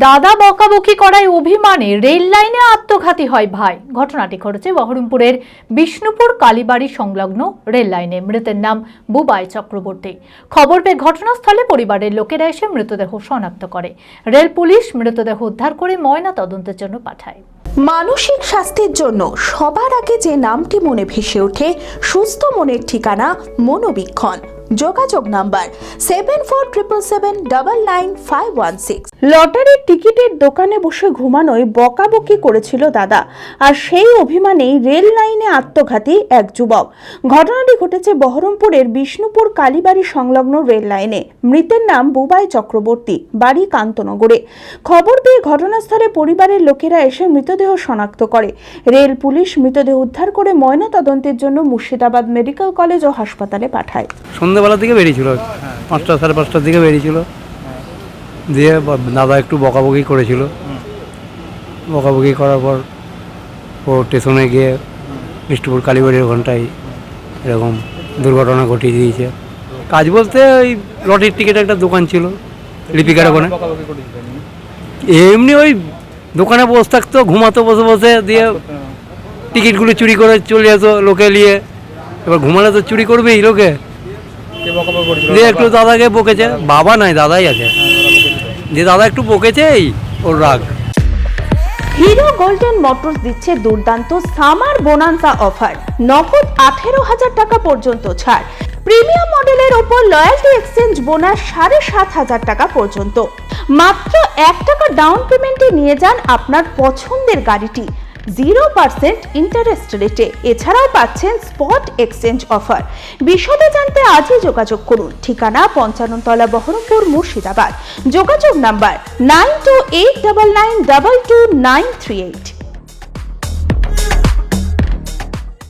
দাদা বকাবকি করায় অভিমানে রেল লাইনে আত্মঘাতী হয় ভাই। ঘটনাটি ঘটেছে বহরমপুরের বিষ্ণুপুর কালীবাড়ি সংলগ্ন রেল লাইনে। মৃতের নাম বুবাই চক্রবর্তী। খবর পেয়ে ঘটনাস্থলে পরিবারের লোকেরা এসে মৃতদেহ শনাক্ত করে। রেল পুলিশ মৃতদেহ উদ্ধার করে ময়না তদন্তের জন্য পাঠায়। মানসিক স্বাস্থ্যের জন্য সবার আগে যে নামটি মনে ভেসে ওঠে, সুস্থ মনের ঠিকানা মনোবীক্ষণ। যোগাযোগ number seven four triple seven double nine five one six লটারির টিকিটের দোকানে বসে ঘুমানোয় বকাবকি করেছিল দাদা। আর সেই অভিমানেই রেল লাইনে আত্মঘাতী এক যুবক। ঘটনাটি ঘটেছে বহরমপুরের বিষ্ণুপুর কালীবাড়ি সংলগ্ন রেল লাইনে। মৃতের নাম বুবাই চক্রবর্তী, বাড়ি কান্তনগরে। খবর পেয়ে ঘটনাস্থলে পরিবারের লোকেরা এসে মৃতদেহ শনাক্ত করে। রেল পুলিশ মৃতদেহ উদ্ধার করে ময়নাতদন্তের জন্য মুর্শিদাবাদ মেডিকেল কলেজ ও হাসপাতালে পাঠায়। সন্ধ্যেবেলার দিকে বেরিয়েছিল। পাঁচটা সাড়ে পাঁচটার দিকে বেরিয়েছিল। দিয়ে দাদা একটু বকাবকি করেছিল। বকাবকি করার পর ও স্টেশনে গিয়ে বিষ্ণুপুর কালীবাড়ির ওখানটায় এরকম দুর্ঘটনা ঘটিয়ে দিয়েছে। কাজ বলতে ওই লটির টিকিট একটা দোকান ছিল লিপিকার ওখানে। এমনি ওই দোকানে বসে থাকতো ঘুমাতো বসে বসে দিয়ে টিকিটগুলো চুরি করে চলে যেত লোকে নিয়ে। এবার ঘুমালে তো চুরি করবেই লোকে। দিয়ে একটু দাদাকে বকেছে বাবা নাই দাদাই আছে। যে দাদা একটু বকেছে এই, ওর রাগ। হিরো গোল্ডেন মোটরস দিচ্ছে দুর্দান্ত সামার বোনান্সা অফার। নগদ আঠেরো হাজার টাকা পর্যন্ত ছাড়। প্রিমিয়াম মডেলের ওপর লয়্যালটি এক্সচেঞ্জ বোনাস সাড়ে সাত হাজার টাকা পর্যন্ত। মাত্র এক টাকা ডাউন পেমেন্টে নিয়ে যান আপনার পছন্দের গাড়িটি। জিরো পার্সেন্ট ইন্টারেস্ট রেটে এছাড়াও পাচ্ছেন স্পট এক্সচেঞ্জ অফার বিশদে জানতে আজই যোগাযোগ করুন। ঠিকানা পঞ্চান্নতলা বহরমপুর মুর্শিদাবাদ। যোগাযোগ number nine two eight double nine double two nine three eight